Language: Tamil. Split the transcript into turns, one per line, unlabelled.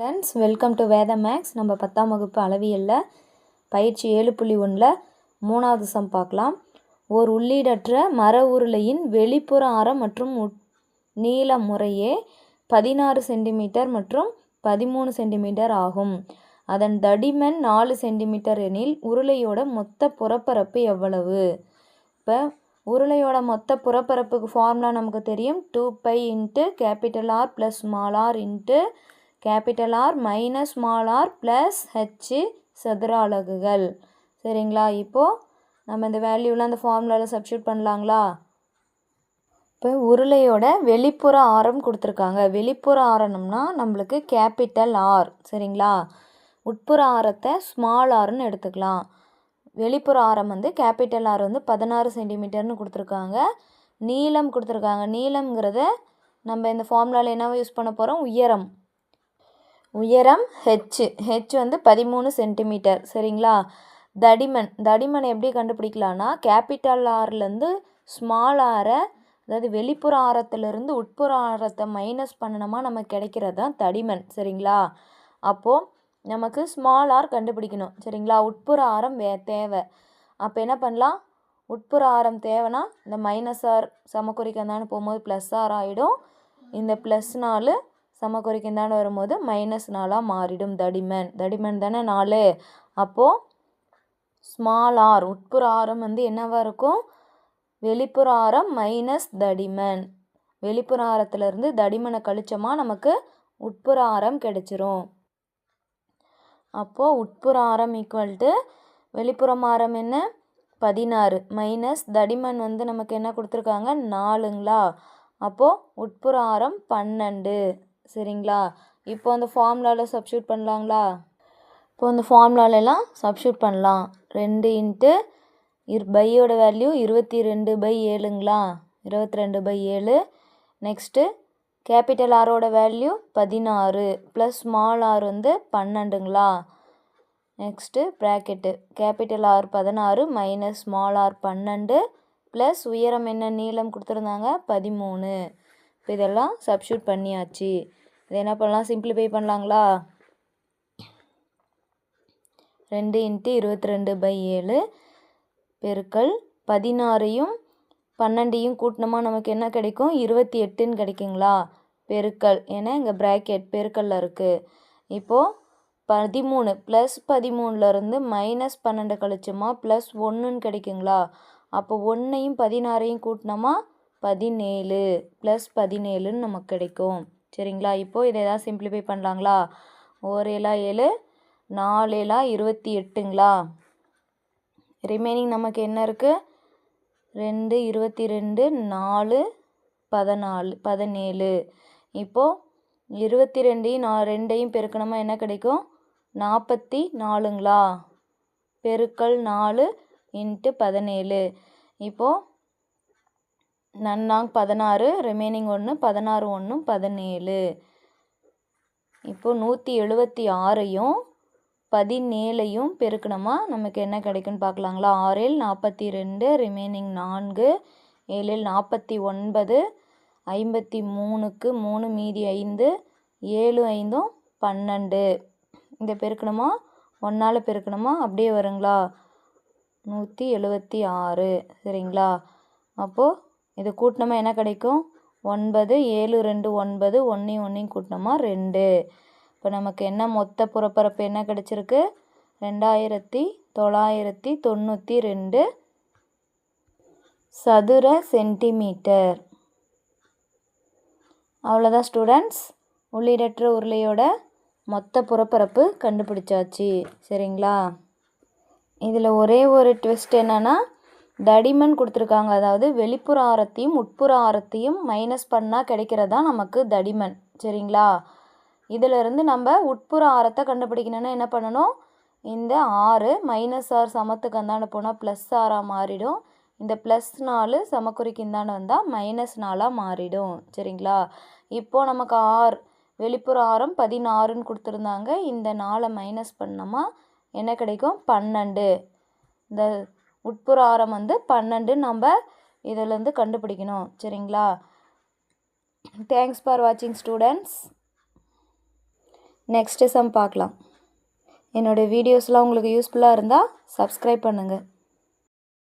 Friends welcome to Vedha maths நம்ம பத்தாம் வகுப்பு அளவியலில் பயிற்சி ஏழு புள்ளி ஒன்றில் மூணாவது சம் பார்க்கலாம். ஓர் உள்ளீடற்ற மர உருளையின் வெளிப்புற ஆரம் மற்றும் உட் நீளம் முறையே பதினாறு சென்டிமீட்டர் மற்றும் பதிமூணு சென்டிமீட்டர் ஆகும். அதன் தடிமன் நாலு சென்டிமீட்டர் எனில் உருளையோட மொத்த புறப்பரப்பு எவ்வளவு? இப்போ உருளையோட மொத்த புறப்பரப்புக்கு ஃபார்முலா நமக்கு தெரியும். Two pi into capital R plus small R into capital R minus small R plus H சதுர அலகுகள். சரிங்களா? இப்போது நம்ம இந்த வேல்யூவில் அந்த ஃபார்முலாவில் சப்ஸ்டியூட் பண்ணலாங்களா? இப்போ உருளையோட வெளிப்புற ஆரம் கொடுத்துருக்காங்க. வெளிப்புற ஆரம்னா நம்மளுக்கு கேபிட்டல் ஆர். சரிங்களா? உட்புற ஆரத்தை ஸ்மால் ஆர்னு எடுத்துக்கலாம். வெளிப்புற ஆரம் வந்து கேபிட்டல் ஆர் வந்து பதினாறு சென்டிமீட்டர்னு கொடுத்துருக்காங்க. நீளம் கொடுத்துருக்காங்க. நீளம்ங்கிறத நம்ம இந்த ஃபார்முலாவில் என்னவோ யூஸ் பண்ண போகிறோம் உயரம். உயரம் ஹெச் ஹெச் வந்து பதிமூணு சென்டிமீட்டர் சரிங்களா? தடிமன் தடிமன் எப்படி கண்டுபிடிக்கலான்னா கேபிட்டல் ஆர்லேருந்து ஸ்மால் ஆரை அதாவது வெளிப்புற ஆரத்துலேருந்து உட்புற ஆரத்தை மைனஸ் பண்ணணுமா நமக்கு கிடைக்கிறது தான் தடிமன் சரிங்களா? அப்போது நமக்கு ஸ்மால் ஆர் கண்டுபிடிக்கணும் சரிங்களா? உட்புற ஆரம் வே தேவை. அப்போ என்ன பண்ணலாம்? உட்புற ஆரம் தேவைன்னா இந்த மைனஸ் ஆர் சமக்குறிக்கு அந்தாண்டு போகும்போது ப்ளஸ் ஆர் ஆகிடும் இந்த ப்ளஸ் நாலு சமக்குறிக்கு இந்தாண்டு வரும்போது மைனஸ் நாலாக மாறிடும். தடிமன். தடிமன் தானே நாலு அப்போது ஸ்மால் ஆர் உட்புற ஆரம் வந்து என்னவாக இருக்கும்? வெளிப்புற ஆரம் மைனஸ் தடிமன். வெளிப்புற ஆரத்துலேருந்து தடிமனை கழிச்சோமா நமக்கு உட்புற ஆரம் கிடைச்சிரும். அப்போது உட்புற ஆரம் ஈக்குவல் டு வெளிப்புறம் ஆரம் என்ன? பதினாறு. மைனஸ் தடிமன் வந்து நமக்கு என்ன கொடுத்துருக்காங்க? நாலுங்களா? அப்போது உட்புற ஆரம் பன்னெண்டு. சரிங்களா? இப்போ அந்த ஃபார்முலாவில் சப்ஸ்டியூட் பண்ணலாங்களா? இப்போ அந்த ஃபார்ம்லாலெல்லாம் சப்ஸ்டியூட் பண்ணலாம். ரெண்டு இன்ட்டு இரு பையோட வேல்யூ இருபத்தி ரெண்டு பை ஏழுங்களா? இருபத்தி ரெண்டு பை ஏழு நெக்ஸ்ட்டு கேபிட்டல் ஆரோட வேல்யூ பதினாறு ப்ளஸ் ஸ்மால் ஆர் வந்து பன்னெண்டுங்களா? நெக்ஸ்ட்டு ப்ராக்கெட்டு கேபிட்டல் ஆர் பதினாறு மைனஸ் ஸ்மால் ஆர் பன்னெண்டு ப்ளஸ் உயரம் என்ன நீளம் கொடுத்துருந்தாங்க? பதிமூணு. இப்போ இதெல்லாம் சப்ஸ்டியூட் பண்ணியாச்சு. இது என்ன பண்ணலாம்? சிம்பிளிஃபை பண்ணலாங்களா? ரெண்டு இன்ட்டு இருபத்தி ரெண்டு பை ஏழு பெருக்கல் பதினாறையும் பன்னெண்டையும் கூட்டினோமா? நமக்கு என்ன கிடைக்கும்? இருபத்தி எட்டுன்னு கிடைக்குங்களா? பெருக்கல். ஏன்னா இங்கே ப்ராக்கெட் பெருக்கல்ல இருக்குது இப்போது பதிமூணு ப்ளஸ் பதிமூணுலேருந்து மைனஸ் பன்னெண்டு கழிச்சோமா? ப்ளஸ் ஒன்றுன்னு கிடைக்குங்களா? அப்போ ஒன்றையும் பதினாறையும் கூட்டினோமா? பதினேழு. ப்ளஸ் பதினேழுன்னு நமக்கு கிடைக்கும். சரிங்களா? இப்போது இதை எதாவது சிம்பிளிஃபை பண்ணலாங்களா? ஒரு ஏழா ஏழு நாலு ஏழா இருபத்தி எட்டுங்களா? ரிமைனிங் நமக்கு என்ன இருக்குது ரெண்டு இருபத்தி ரெண்டு நாலு பதினாலு பதினேழு. இப்போது இருபத்தி ரெண்டையும் நான் ரெண்டையும் பெருக்கணுமா என்ன கிடைக்கும்? நாற்பத்தி நாலுங்களா? பெருக்கல் நாலு இன்ட்டு பதினேழு. இப்போது நன்னாங் பதினாறு ரிமைனிங் ஒன்று பதினாறு ஒன்றும் பதினேழு. இப்போது நூற்றி எழுபத்தி ஆறையும் பதினேழையும் பெருக்கணுமா? நமக்கு என்ன கிடைக்குன்னு பார்க்கலாங்களா? ஆறில் நாற்பத்தி ரெண்டு ரிமைனிங் நான்கு ஏழில் நாற்பத்தி ஒன்பது ஐம்பத்தி மூணுக்கு மூணு மீதி ஐந்து ஏழு ஐந்தும் பன்னெண்டு. இந்த பெருக்கணுமா? ஒன்றால் பெருக்கணுமா? அப்படியே வருங்களா? நூற்றி எழுபத்தி ஆறு. சரிங்களா? அப்போது இது கூட்டினோமா என்ன கிடைக்கும்? ஒன்பது ஏழு ரெண்டு ஒன்பது ஒன்றையும் ஒன்றையும் கூட்டினோமா? ரெண்டு. இப்போ நமக்கு என்ன மொத்த புறப்பரப்பு என்ன கிடச்சிருக்கு? ரெண்டாயிரத்தி தொள்ளாயிரத்தி தொண்ணூற்றி ரெண்டு சதுர சென்டிமீட்டர். அவ்வளோதான் ஸ்டூடெண்ட்ஸ். உள்ளீடற்ற உருளையோட மொத்த புறப்பரப்பு கண்டுபிடிச்சாச்சு. சரிங்களா? இதில் ஒரே ஒரு ட்விஸ்ட் என்னென்னா தடிமன் கொடுத்துருக்காங்க. அதாவது வெளிப்புற ஆரத்தையும் உட்புற ஆரத்தையும் மைனஸ் பண்ணால் கிடைக்கிறதா நமக்கு தடிமன். சரிங்களா? இதிலிருந்து நம்ம உட்புற ஆரத்தை கண்டுபிடிக்கணும்னா என்ன பண்ணணும்? இந்த ஆறு மைனஸ் ஆர் சமத்துக்கு அந்தாண்ட போனால் ப்ளஸ் ஆறாக மாறிடும். இந்த ப்ளஸ் நாலு சமக்குறிக்கு இந்தாண்ட வந்தால் மைனஸ் நாலாக மாறிடும். சரிங்களா? இப்போது நமக்கு ஆர் வெளிப்புற ஆரம் பதினாறுன்னு கொடுத்துருந்தாங்க. இந்த நாலை மைனஸ் பண்ணோமா? என்ன கிடைக்கும்? பன்னெண்டு. இந்த உட்புற ஆரம் வந்து பன்னெண்டு நம்ம இதிலேருந்து கண்டுபிடிக்கணும். சரிங்களா? தேங்க்ஸ் ஃபார் வாட்சிங் ஸ்டூடெண்ட்ஸ் நெக்ஸ்ட்டு சம் பார்க்கலாம். என்னோடய வீடியோஸ்லாம் உங்களுக்கு யூஸ்ஃபுல்லாக இருந்தால் சப்ஸ்கிரைப் பண்ணுங்கள்